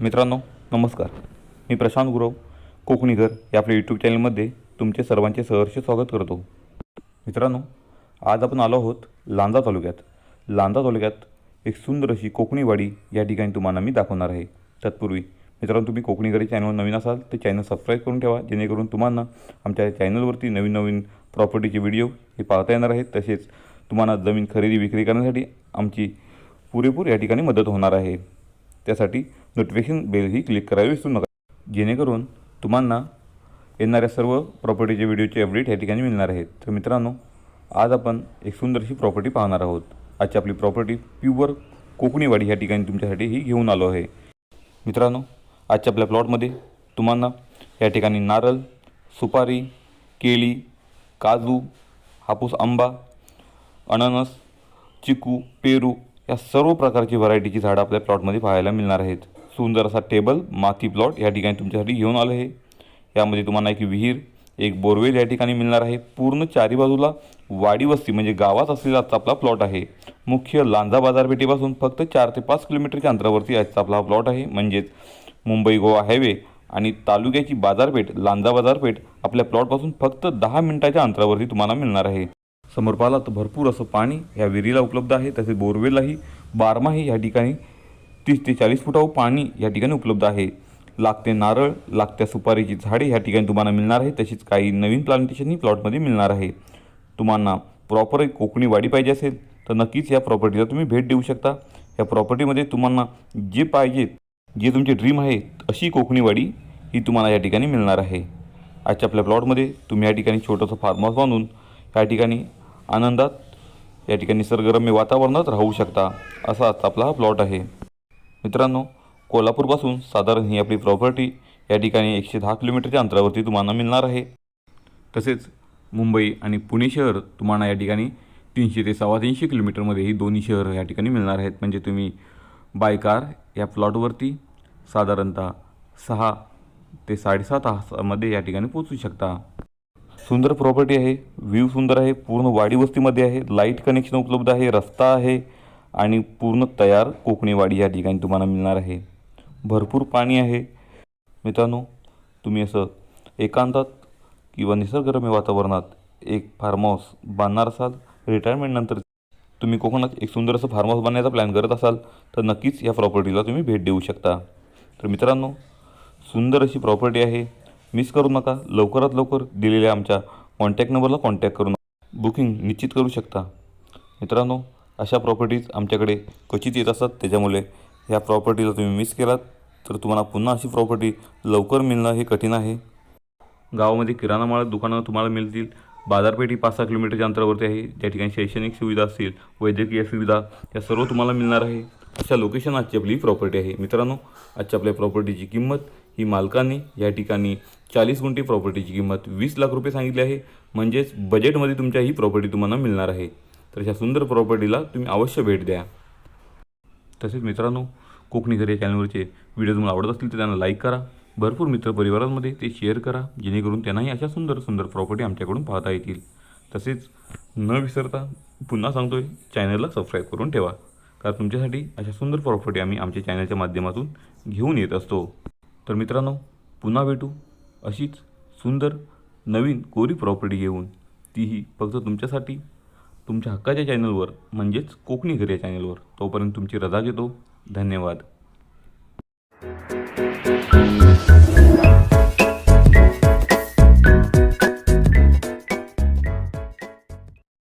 मित्रांनो नमस्कार. मी प्रशांत गुरव कोकणीकर या आपल्या यूट्यूब चॅनलमध्ये तुमचे सर्वांचे सहर्ष स्वागत करतो. मित्रांनो आज आपण आलो आहोत लांजा तालुक्यात. लांजा तालुक्यात एक सुंदर अशी कोकणीवाडी या ठिकाणी तुम्हाला मी दाखवणार आहे. तत्पूर्वी मित्रांनो तुम्ही कोकणी घरी चॅनलवर नवीन असाल तर चॅनल सबस्क्राईब करून ठेवा जेणेकरून तुम्हाला आमच्या चॅनलवरती नवीन नवीन प्रॉपर्टीचे व्हिडिओ हे पाहता येणार आहेत. तसेच तुम्हाला जमीन खरेदी विक्री करण्यासाठी आमची पुरेपूर या ठिकाणी मदत होणार आहे. त्यासाठी नोटिफिकेशन बेल ही क्लिक करावी विसरू नका. जेणेकरून तुम्हाला येणाऱ्या सर्व प्रॉपर्टीचे व्हिडिओचे अपडेट या ठिकाणी मिळणार आहेत. तर मित्रांनो आज आपण एक सुंदरशी प्रॉपर्टी पाहणार आहोत. आजची आपली प्रॉपर्टी प्युअर कोकणीवाडी या ठिकाणी तुमच्यासाठी ही घेऊन आलो आहे. मित्रांनो आजच्या आपल्या प्लॉटमध्ये तुम्हाला या ठिकाणी नारळ सुपारी केळी काजू हापूस आंबा अननस चिकू पेरू या सर्व प्रकारची व्हरायटीची झाडं आपल्या प्लॉटमध्ये पाहायला मिळणार आहेत. सुंदर असा टेबल माती प्लॉट या ठिकाणी तुमच्यासाठी घेऊन आलं आहे. यामध्ये तुम्हाला एक विहीर एक बोरवेल या ठिकाणी मिळणार आहे. पूर्ण चारी बाजूला वाडी वस्ती म्हणजे गावात असलेला आजचा आपला प्लॉट आहे. मुख्य लांजा बाजारपेठेपासून फक्त चार ते पाच किलोमीटरच्या अंतरावरती आजचा आपला हा प्लॉट आहे. म्हणजेच मुंबई गोवा हायवे आणि तालुक्याची बाजारपेठ लांजा बाजारपेठ आपल्या प्लॉटपासून फक्त दहा मिनिटाच्या अंतरावरती तुम्हाला मिळणार आहे. समोर पाहिला तर भरपूर असं पाणी ह्या विहिरीला उपलब्ध आहे. तसेच बोरवेललाही बारमाही या ठिकाणी तीस ते चाळीस फुटावं पाणी या ठिकाणी उपलब्ध आहे. लागते नारळ लागत्या सुपारीची झाडे ह्या ठिकाणी तुम्हाला मिळणार आहे. तशीच काही नवीन प्लांटेशनही प्लॉटमध्ये मिळणार आहे. तुम्हाला प्रॉपर एक कोकणी वाडी पाहिजे असेल तर नक्कीच या प्रॉपर्टीला तुम्ही भेट देऊ शकता. या प्रॉपर्टीमध्ये तुम्हाला जे पाहिजे जे तुमचे ड्रीम आहे अशी कोकणी वाडी ही तुम्हाला या ठिकाणी मिळणार आहे. आजच्या आपल्या प्लॉटमध्ये तुम्ही या ठिकाणी छोटंसं फार्म हाऊस बांधून या ठिकाणी आनंदात. या ठिकाणी निसर्गरम्य वातावरणात राहू शकता असा आजचा आपला हा प्लॉट आहे. मित्रांनो कोल्हापूरपासून साधारण ही आपली प्रॉपर्टी या ठिकाणी एकशे दहा किलोमीटरच्या अंतरावरती तुम्हाला मिळणार आहे. तसेच मुंबई आणि पुणे शहर तुम्हाला या ठिकाणी तीनशे ते सव्वा तीनशे किलोमीटरमध्ये ही दोन्ही शहरं या ठिकाणी मिळणार आहेत. म्हणजे तुम्ही बाय कार या प्लॉटवरती साधारणतः सहा ते साडेसात तासामध्ये या ठिकाणी पोचू शकता. सुंदर प्रॉपर्टी आहे व्ह्यू सुंदर आहे पूर्ण वाडी वस्तीमध्ये आहे लाइट कनेक्शन उपलब्ध आहे रस्ता आहे आणि पूर्ण तयार कोकणी वाडी या ठिकाणी तुम्हाला मिळणार आहे. भरपूर पाणी आहे. मित्रांनो तुम्ही असं एकांतात किंवा निसर्गरम्य वातावरणात एक फार्म हाऊस बांधणार असाल रिटायरमेंटनंतर तुम्ही कोकणात एक सुंदर असं फार्म हाऊस बांधण्याचा प्लॅन करत असाल तर नक्कीच या प्रॉपर्टीला तुम्ही भेट देऊ शकता. तर मित्रांनो सुंदर अशी प्रॉपर्टी आहे. मिस करू नका. लवकरात लवकर दिलेल्या आमच्या कॉन्टॅक्ट नंबरला कॉन्टॅक्ट करून बुकिंग निश्चित करू शकता. मित्रांनो अशा प्रॉपर्टीज आमच्याकडे क्वचित येत असतात. त्याच्यामुळे ह्या प्रॉपर्टीला तुम्ही मिस केलात. तर तुम्हाला पुन्हा अशी प्रॉपर्टी लवकर मिळणं हे कठीण आहे. गावामध्ये किराणा माळ दुकानं तुम्हाला मिळतील. बाजारपेठी पाच सहा किलोमीटरच्या अंतरावरती आहे. ज्या ठिकाणी शैक्षणिक सुविधा असतील वैद्यकीय सुविधा या सर्व तुम्हाला मिळणार आहे. अशा लोकेशन आजची आपली प्रॉपर्टी आहे. मित्रांनो आजच्या आपल्या प्रॉपर्टीची किंमत ही मालकाने या ठिकाणी चाळीस गुंठे प्रॉपर्टीची किंमत वीस लाख रुपये सांगितली आहे. म्हणजेच बजेटमध्ये तुमच्या ही प्रॉपर्टी तुम्हाला मिळणार आहे. तर अशा सुंदर प्रॉपर्टीला तुम्ही अवश्य भेट द्या. तसेच मित्रांनो कोकणी घरी या चॅनलवरचे व्हिडिओ तुम्हाला आवडत असतील तर त्यांना लाईक करा. भरपूर मित्रपरिवारांमध्ये ते शेअर करा. जेणेकरून त्यांनाही अशा सुंदर सुंदर प्रॉपर्टी आमच्याकडून पाहता येतील. तसेच न विसरता पुन्हा सांगतोय चॅनलला सबस्क्राईब करून ठेवा. कारण तुमच्यासाठी अशा सुंदर प्रॉपर्टी आम्ही आमच्या चॅनलच्या माध्यमातून घेऊन येत असतो. तर मित्रांनो पुन्हा भेटू अशीच सुंदर नवीन कोरी प्रॉपर्टी घेऊन. तीही फक्त तुमच्यासाठी. तुमच्या हक्काच्या चॅनलवर म्हणजेच कोकणी घरी या चॅनलवर तोपर्यंत तुमची रजा घेतो. धन्यवाद.